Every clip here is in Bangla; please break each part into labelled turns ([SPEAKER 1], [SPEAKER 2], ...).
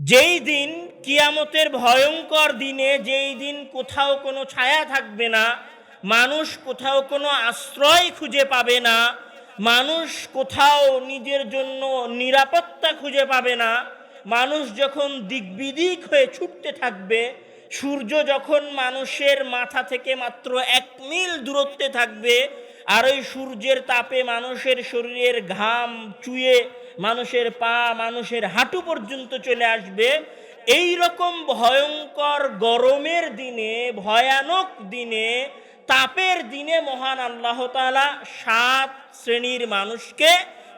[SPEAKER 1] যেই দিন কিয়ামতের ভয়ঙ্কর দিনে, যেই দিন কোথাও কোনো ছায়া থাকবে না, মানুষ কোথাও কোনো আশ্রয় খুঁজে পাবে না, মানুষ কোথাও নিজের জন্য নিরাপত্তা খুঁজে পাবে না, মানুষ যখন দিকবিদিক হয়ে ছুটতে থাকবে, সূর্য যখন মানুষের মাথা থেকে মাত্র এক মিল দূরত্বে থাকবে, আর ওই সূর্যের তাপে মানুষের শরীরের ঘাম চুয়ে মানুষের পা, মানুষের হাঁটু পর্যন্ত চলে আসবে। এই রকম ভয়ঙ্কর গরমের দিনে, ভয়ানক দিনে, তাপের দিনে মহান আল্লাহ তাআলা সাত শ্রেণির মানুষকে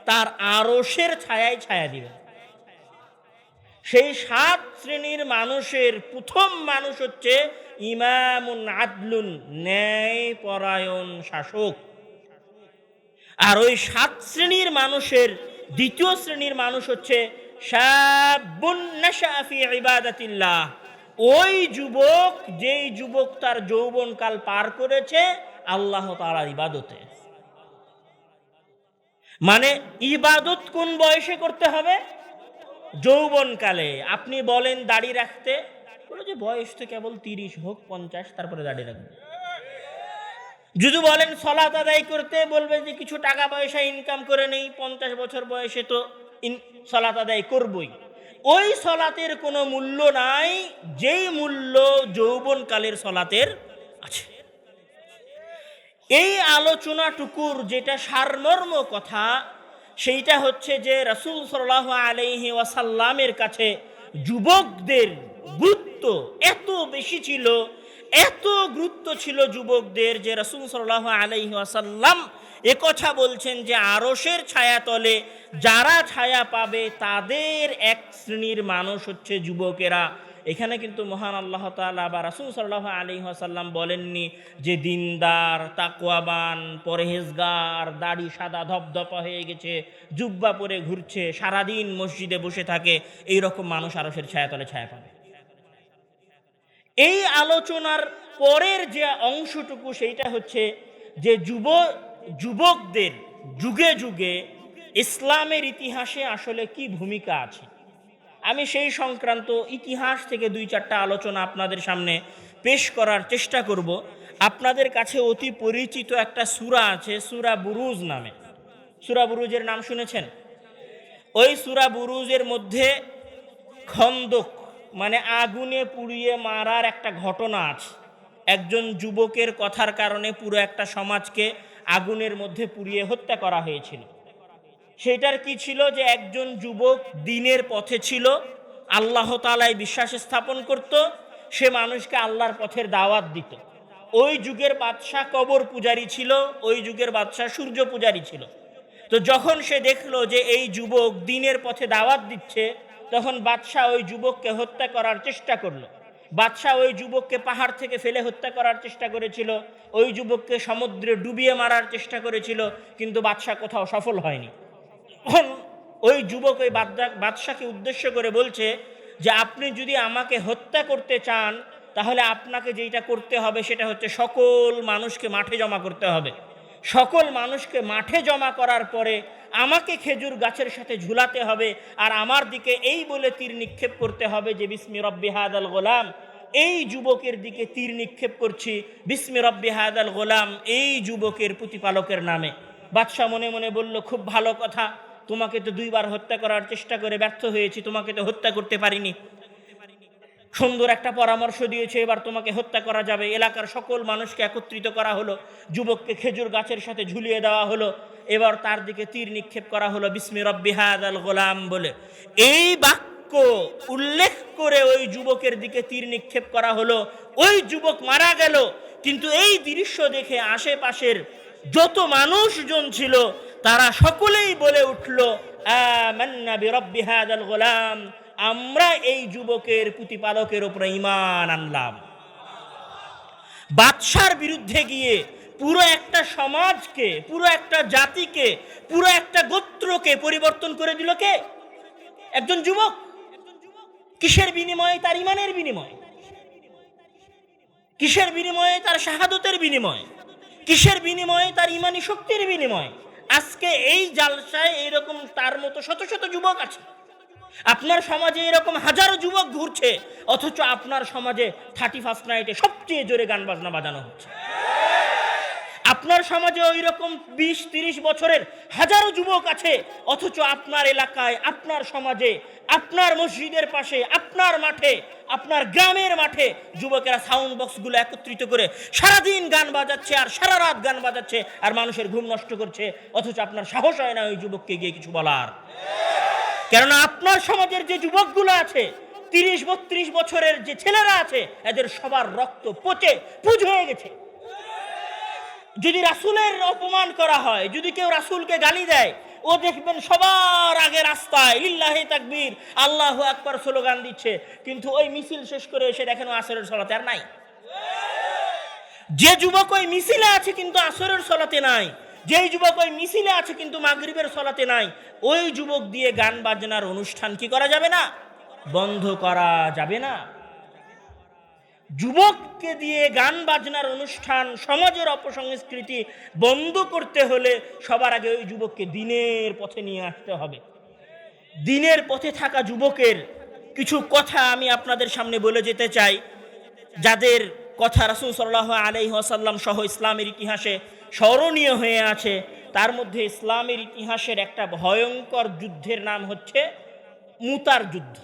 [SPEAKER 1] তার আরসের ছায়ায় ছায়া দিবেন। সেই সাত শ্রেণির মানুষের প্রথম মানুষ হচ্ছে ইমামুন আদলুন ন্যায় পরায়ণ শাসক। আর ওই সাত শ্রেণির মানুষের দ্বিতীয় শ্রেণির মানুষ হচ্ছে ওই যুবক, যেই যুবক তার যৌবনকাল পার করেছে, আল্লাহ তাআলার ইবাদতে। মানে ইবাদত কোন বয়সে করতে হবে? যৌবনকালে। আপনি বলেন দাড়ি রাখতে। বলো যে বয়স তো কেবল তিরিশ হোক পঞ্চাশ, তারপরে দাড়ি রাখবে। যদি বলেন সলাত আদায় করতে, বলবে যে কিছু টাকা পয়সা ইনকাম করে নেই, পঞ্চাশ বছর বয়সে তো সলাত আদায় করবই। ওই সলাতের কোনো মূল্য নাই, যেই মূল্য যৌবনকালের সলাতের আছে। এই আলোচনাটুকুর যেটা সারমর্ম কথা, সেইটা হচ্ছে যে রসুল সাল্লাহ আলহি ওয়াসাল্লামের কাছে যুবকদের গুরুত্ব এত বেশি ছিল এত গুরুত্ব ছিল যুবকদের যে রসুল সাল্লাহ আলহি ওয়াসাল্লাম একথা বলছেন যে আরসের ছায়াতলে যারা ছায়া পাবে তাদের এক শ্রেণির মানুষ হচ্ছে যুবকেরা। এখানে কিন্তু মহান আল্লাহ তাআলা বা রাসুল সাল্লাহ আলী আসাল্লাম বলেননি যে দিনদার তাকুয়াবান পরহেজগার, দাড়ি সাদা ধপধপা হয়ে গেছে, জুব্বা পরে ঘুরছে, সারাদিন মসজিদে বসে থাকে এই রকম মানুষ আরসের ছায়াতলে ছায়া পাবে। এই আলোচনার পরের যে অংশটুকু সেইটা হচ্ছে যে যুব, যুবকদের যুগে যুগে ইসলামের ইতিহাসে আসলে কি ভূমিকা আছে। আমি সেই সংক্রান্ত ইতিহাস থেকে দুই চারটা আলোচনা আপনাদের সামনে পেশ করার চেষ্টা করব। আপনাদের কাছে অতি পরিচিত একটা সুরা আছে, সুরা বুরুজ নামে। সুরা বুরুজের নাম শুনেছেন? ওই সুরা বুরুজের মধ্যে খন্দক মানে আগুনে পুড়িয়ে মারার একটা ঘটনা আছে। একজন যুবকের কথার কারণে পুরো একটা সমাজকে আগুনের মধ্যে পুড়িয়ে হত্যা করা হয়েছিল। সেটার কি ছিল যে একজন যুবক দিনের পথে ছিল, আল্লাহ তালায় বিশ্বাস স্থাপন করত, সে মানুষকে আল্লাহর পথের দাওয়াত দিত। ওই যুগের বাদশাহ কবর পূজারী ছিল, ওই যুগের বাদশাহ সূর্য পূজারী ছিল। তো যখন সে দেখল যে এই যুবক দিনের পথে দাওয়াত দিচ্ছে তখন বাদশাহ ওই যুবককে হত্যা করার চেষ্টা করল। বাদশাহ ওই যুবককে পাহাড় থেকে ফেলে হত্যা করার চেষ্টা করেছিল। ওই যুবককে সমুদ্রে ডুবিয়ে মারার চেষ্টা করেছিল, কিন্তু বাদশাহ কোথাও সফল হয়নি। তখন ওই যুবক ওই বাদশা- বাদশাকে উদ্দেশ্য করে বলছে যে, আপনি যদি আমাকে হত্যা করতে চান, তাহলে আপনাকে যেটা করতে হবে সেটা হচ্ছে সকল মানুষকে মাঠে জমা করতে হবে। সকল মানুষকে মাঠে জমা করার পরে আমাকে খেজুর গাছের সাথে ঝুলাতে হবে আর আমার দিকে এই বলে তীর নিক্ষেপ করতে হবে যে, বিসমি রব্বি হাদাল গোলাম। এই যুবকের দিকে তীর নিক্ষেপ করছি, বিসমি রব্বি হাদাল গোলাম। এই যুবকের প্রতিপালকের নামে। বাদশাহ মনে মনে বলল, খুব ভালো কথা। তোমাকে তো দুইবার হত্যা করার চেষ্টা করে ব্যর্থ হয়েছি। তোমাকে তো হত্যা করতে পারিনি। সুন্দর একটা পরামর্শ দিয়েছে, এবার তোমাকে হত্যা করা যাবে। এলাকার সকল মানুষকে একত্রিত করা হলো, যুবককে খেজুর গাছের সাথে ঝুলিয়ে দেওয়া হলো, এবার তার দিকে তীর নিক্ষেপ করা হলো, বিসমি রব্বিহাদ আল গোলাম বলে। এই বাক্য উল্লেখ করে ওই যুবকের দিকে তীর নিক্ষেপ করা হলো। ওই যুবক মারা গেল, কিন্তু এই দৃশ্য দেখে আশেপাশের যত মানুষজন ছিল, তারা সকলেই বলে উঠল, আমান্না বিরব্বি হাদাল গোলাম। আমরা এই যুবকের প্রতিপালকের উপরে ইমান আনলাম। বাদশার বিরুদ্ধে গিয়ে পুরো একটা সমাজকে, পুরো একটা জাতিকে, পুরো একটা গোত্রকে পরিবর্তন করে দিল কে? একজন যুবক। কিসের বিনিময়ে? তার ইমানের বিনিময়। কিসের বিনিময়ে? তার শাহাদতের বিনিময়। কিসের বিনিময়ে? তার ইমানি শক্তির বিনিময়। আজকে এই জালসায় এইরকম তার মতো শত শত যুবক আছে। আপনার সমাজে এরকম হাজারো যুবক ঘুরছে, অথচ আপনার সমাজে থার্টি ফার্স্ট নাইটে সবচেয়ে জোরে গান বাজনা বাজানো হচ্ছে। আপনার সমাজে ওই রকম বিশ তিরিশ বছরের হাজারো যুবক আছে, অথচ আপনার এলাকায়, আপনার সমাজে, আপনার মসজিদের পাশে, আপনার মাঠে, আপনার গ্রামের মাঠে যুবকেরা সাউন্ড বক্সগুলো একত্রিত করে সারাদিন গান বাজাচ্ছে আর সারা রাত গান বাজাচ্ছে আর মানুষের ঘুম নষ্ট করছে, অথচ আপনার সাহস হয় না ওই যুবককে গিয়ে কিছু বলার। কেননা আপনার সমাজের যে যুবকগুলো আছে, তিরিশ, বত্রিশ বছরের যে ছেলেরা আছে, এদের সবার রক্ত পচে পুজ হয়ে গেছে। যদি রাসুলের অপমান করা হয়, যদি কেউ রাসুলকে গালি দেয়, ও দেখবেন সবার আগে রাস্তায়, ইল্লাহি তাকবীর, আল্লাহ আকবার স্লোগান দিচ্ছে। কিন্তু ওই মিছিল শেষ করে এসে দেখেন আসরের সলাতে আর নাই। যে যুবক ওই মিছিলে আছে, কিন্তু আসরের সলাতে নাই। যেই যুবক ওই মিছিলে আছে কিন্তু মাগরিবের সলাতে নাই, ওই যুবক দিয়ে গান বাজনার অনুষ্ঠান কি করা যাবে না? বন্ধ করা যাবে না। যুবককে দিয়ে গান বাজনার অনুষ্ঠান, সমাজের অপসংস্কৃতি বন্ধ করতে হলে সবার আগে ওই যুবককে দিনের পথে নিয়ে আসতে হবে। দিনের পথে থাকা যুবকের কিছু কথা আমি আপনাদের সামনে বলে যেতে চাই। যাদের কথা রাসুল সাল্লাহ আলাই ওয়াসাল্লাম সহ ইসলামের ইতিহাসে স্মরণীয় হয়ে আছে। তার মধ্যে ইসলামের ইতিহাসের একটা ভয়ঙ্কর যুদ্ধের নাম হচ্ছে মুতার যুদ্ধ।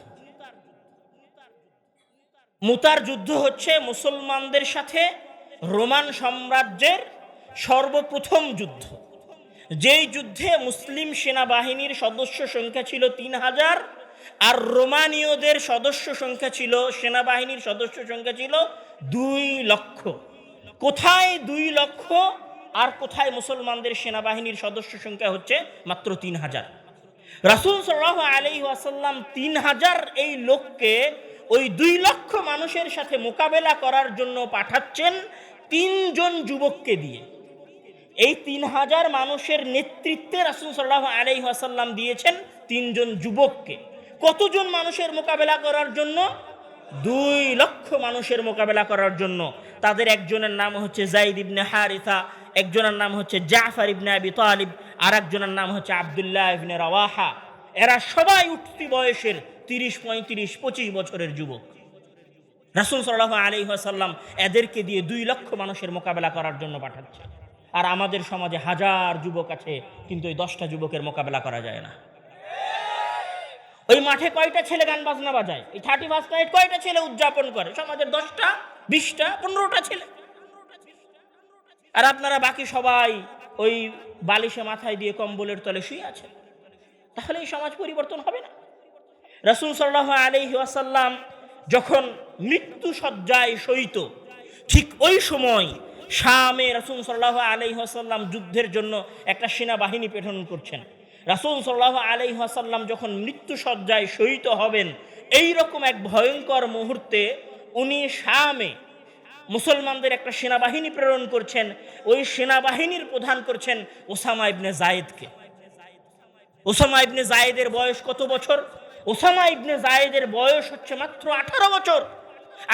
[SPEAKER 1] মুতার যুদ্ধ হচ্ছে মুসলমানদের সাথে রোমান সাম্রাজ্যের সর্বপ্রথম যুদ্ধ। যেই যুদ্ধে মুসলিম সেনাবাহিনীর সদস্য সংখ্যা ছিল তিন হাজার আর রোমানীয়দের সদস্য সংখ্যা ছিল, সেনাবাহিনীর সদস্য সংখ্যা ছিল দুই লক্ষ। কোথায় দুই লক্ষ? আর কোথায় মুসলমানদের সেনাবাহিনীর সদস্য সংখ্যা হচ্ছে মাত্র তিন হাজার। রাসুল সাল্লাহ আলি ওয়াসাল্লাম তিন হাজার এই লোককে ওই দুই লক্ষ মানুষের সাথে মোকাবেলা করার জন্য পাঠাচ্ছেন তিনজন যুবককে দিয়ে। এই তিন হাজার মানুষের নেতৃত্বে রাসুল সাল্লাহ আলাই ওয়াসাল্লাম দিয়েছেন তিনজন যুবককে। কতজন মানুষের মোকাবেলা করার জন্য? দুই লক্ষ মানুষের মোকাবেলা করার জন্য। তাদের একজনের নাম হচ্ছে জাইদ ইবনে হারিথা একজনের নাম হচ্ছে জাফর ইবনে আবি তালিব, আর একজনের নাম হচ্ছে আবদুল্লাহ ইবনে রাওয়াহা। এরা সবাই উঠতি বয়সের তিরিশ, পঁয়ত্রিশ, পঁচিশ বছরের যুবক। রাসুল সাল্লাহ আলি সাল্লাম এদেরকে দিয়ে দুই লক্ষ মানুষের মোকাবেলা করার জন্য পাঠাচ্ছে। আর আমাদের সমাজে হাজার যুবক আছে, কিন্তু ওই দশটা যুবকের মোকাবেলা করা যায় না। ওই মাঠে কয়টা ছেলে গান বাজনা বাজায়? এই থার্টি ফার্স্ট নাইট কয়টা ছেলে উদযাপন করে? সমাজের দশটা, বিশটা, পনেরোটা ছেলে। আর আপনারা বাকি সবাই ওই বালিশে মাথায় দিয়ে কম্বলের তলে শুয়ে আছেন। তাহলে এই সমাজ পরিবর্তন হবে না। রসুল সাল্লাহ আলহি আসাল্লাম যখন মৃত্যু সজ্জায় সহিত ঠিক ওই সময় শামে রসুল সাল্লাহ আলহি আসাল্লাম যুদ্ধের জন্য একটা সেনাবাহিনী প্রেরণ করছেন। রাসুল সাল্লাহ আলহি আসাল্লাম যখন মৃত্যু সজ্জায় শহীদ হবেন এই রকম এক ভয়ঙ্কর মুহূর্তে উনি শামে মুসলমানদের একটা সেনাবাহিনী প্রেরণ করছেন। ওই সেনাবাহিনীর প্রধান করছেন ওসামা ইবনে জায়েদকে। ওসামা ইবনে জায়েদের বয়স কত বছর? ওসামা ইবনে জায়েদের বয়স হচ্ছে মাত্র আঠারো বছর।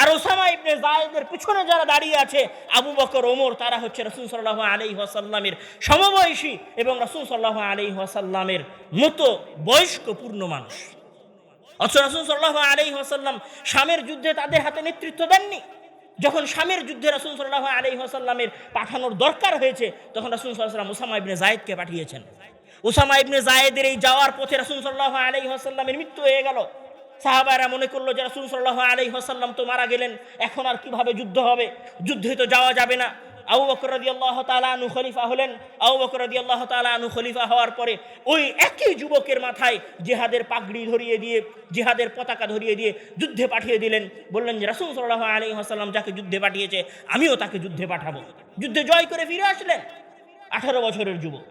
[SPEAKER 1] আর ওসামা ইবনে জায়েদের পিছনে যারা দাঁড়িয়ে আছে, আবু বকর, ওমর, তারা হচ্ছে রসুল সাল্লাহ আলি ওয়াসাল্লামের সমবয়সী এবং রসুল সাল্লাহ আলি ওয়াসাল্লামের মতো বয়স্ক পূর্ণ মানুষ। অথচ রসুল সাল্লাহ আলি ওয়াসাল্লাম স্বামের যুদ্ধে তাদের হাতে নেতৃত্ব দেননি। যখন স্বামীর যুদ্ধে রসুল সাল্লাহ আলি ওয়াসাল্লামের পাঠানোর দরকার হয়েছে, তখন রসুল সাল্লাম ওসামা ইবনে জায়েদকে পাঠিয়েছেন। ওসামা ইবনে জায়েদের এই যাওয়ার পথে রাসুল সাল্লাহ আলাই হাসাল্লামের মৃত্যু হয়ে গেল। সাহাবারা মনে করল যে রাসুল সাল্লাহ আলাই হাসাল্লাম তো মারা গেলেন, এখন আর কীভাবে যুদ্ধ হবে? যুদ্ধে তো যাওয়া যাবে না। আবু বকর রদি আল্লাহ তালা খলিফা হলেন। আবু বকর রদি আল্লাহ তালা খলিফা হওয়ার পরে ওই একই যুবকের মাথায় জেহাদের পাগড়ি ধরিয়ে দিয়ে, জেহাদের পতাকা ধরিয়ে দিয়ে যুদ্ধে পাঠিয়ে দিলেন। বললেন যে রাসুল সাল্লাহ আলী হাসাল্লাম যাকে যুদ্ধে পাঠিয়েছে, আমিও তাকে যুদ্ধে পাঠাবো। যুদ্ধে জয় করে ফিরে আসলেন। আঠারো বছরের যুবক।